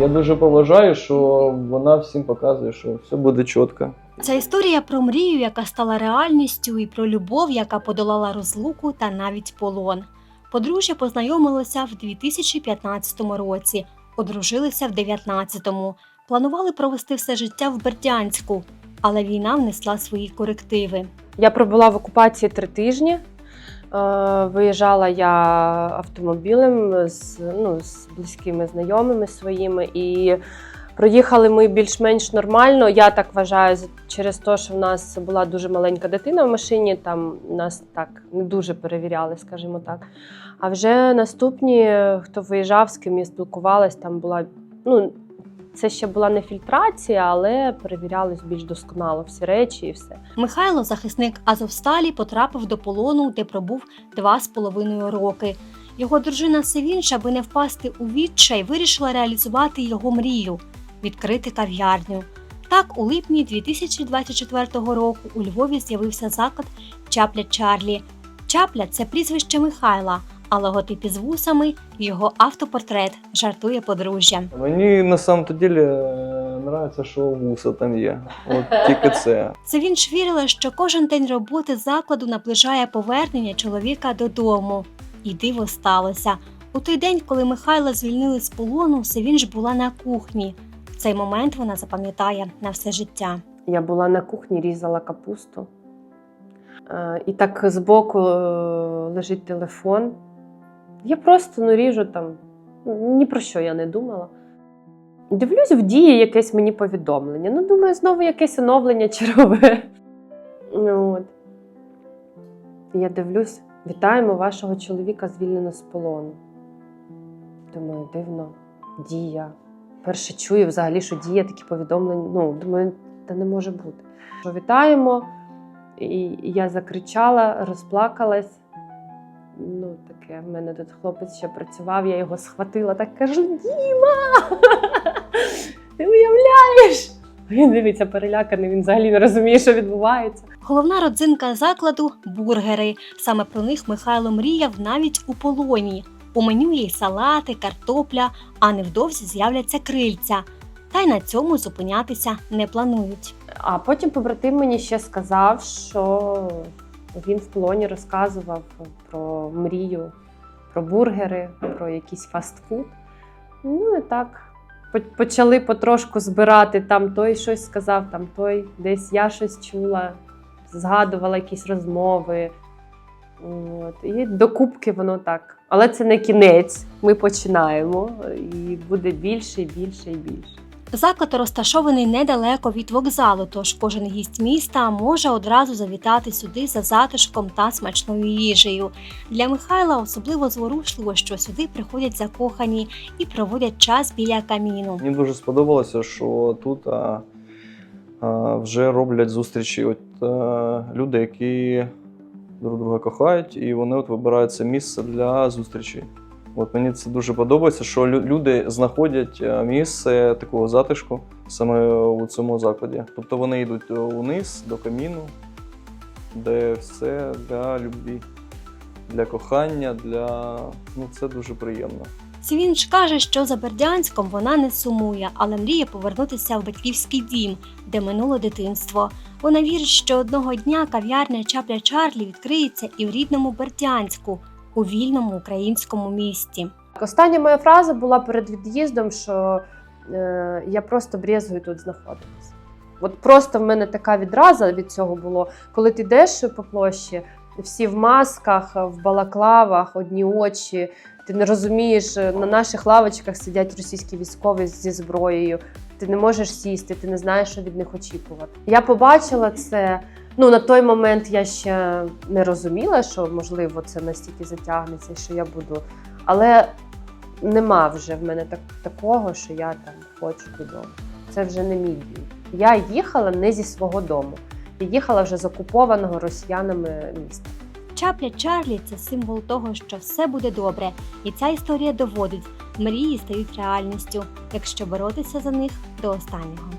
Я дуже поважаю, що вона всім показує, що все буде чітко. Ця історія про мрію, яка стала реальністю, і про любов, яка подолала розлуку та навіть полон. Подружжя познайомилося в 2015 році, одружилися в 2019-му, планували провести все життя в Бердянську, але війна внесла свої корективи. Я пробула в окупації три тижні. Е, Виїжджала я автомобілем з, ну, з близькими знайомими своїми, і проїхали ми більш-менш нормально. Я так вважаю, через те, що в нас була дуже маленька дитина в машині, там нас так не дуже перевіряли, скажімо так. А вже наступні, хто виїжджав, з ким я спілкувалась, там була. Ну, це ще була не фільтрація, але перевірялись більш досконало всі речі і все. Михайло, захисник Азовсталі, потрапив до полону, де пробув два з половиною роки. Його дружина Севінч, аби не впасти у відчай, вирішила реалізувати його мрію відкрити кав'ярню. Так, у липні 2024 року у Львові з'явився заклад Чапля Чарлі. Чапля це прізвище Михайла, а логотип із вусами його автопортрет, жартує подружжя. Мені на самом то ділі е, нравиться, що вуса там є. От тільки це. Севінч вірила, що кожен день роботи закладу наближає повернення чоловіка додому. І диво сталося. У той день, коли Михайла звільнили з полону, Севінч була на кухні. Цей момент вона запам'ятає на все життя. Я була на кухні, різала капусту. Е, І так збоку е, лежить телефон. Я просто ну, ріжу там, ні про що я не думала. Дивлюсь, в дії якесь мені повідомлення. Ну, думаю, знову якесь оновлення чергове. От. Я дивлюсь, вітаємо вашого чоловіка звільнено з полону. Думаю, дивно, дія. Перше чую взагалі, що діє такі повідомлення. Ну, думаю, та не може бути. Що вітаємо. І я закричала, розплакалась. Ну, таке, в мене тут хлопець ще працював, я його схватила, так кажу: Діма! Ти уявляєш? Він дивиться переляканий, він взагалі не розуміє, що відбувається. Головна родзинка закладу бургери. Саме про них Михайло мріяв навіть у полоні. У меню є салати, картопля, а невдовзі з'являться крильця. Та й на цьому зупинятися не планують. А потім побратим мені ще сказав, що він в полоні розказував про мрію, про бургери, про якийсь фастфуд. Ну і так. Почали потрошку збирати, там той щось сказав, там той десь я щось чула, згадувала якісь розмови. От. І докупки воно так. Але це не кінець. Ми починаємо, і буде більше, і більше, і більше. Заклад розташований недалеко від вокзалу, тож кожен гість міста може одразу завітати сюди за затишком та смачною їжею. Для Михайла особливо зворушливо, що сюди приходять закохані і проводять час біля каміну. Мені дуже сподобалося, що тут а, а, вже роблять зустрічі. От, а, люди, які друг друга кохають, і вони от вибирають це місце для зустрічі. От мені це дуже подобається, що люди знаходять е, місце такого затишку саме у цьому закладі. Тобто вони йдуть униз до каміну, де все для любві, для кохання, для ну це дуже приємно. Сівінч каже, що за Бердянськом вона не сумує, але мріє повернутися в батьківський дім, де минуло дитинство. Вона вірить, що одного дня кав'ярня Чапля Чарлі відкриється і в рідному Бердянську, у вільному українському місті. Остання моя фраза була перед від'їздом, що е, я просто брезгую тут знаходитись. От просто в мене така відраза від цього було, коли ти йдеш по площі, всі в масках, в балаклавах, одні очі. Ти не розумієш, е, на наших лавочках сидять російські військові зі зброєю. Ти не можеш сісти, ти не знаєш, що від них очікувати. Я побачила це. Ну, на той момент я ще не розуміла, що можливо це настільки затягнеться, що я буду. Але нема вже в мене так, такого, що я там хочу додому. Це вже не мій дім. Я їхала не зі свого дому. Я їхала вже з окупованого росіянами міста. Чапля Чарлі це символ того, що все буде добре, і ця історія доводить, мрії стають реальністю, якщо боротися за них до останнього.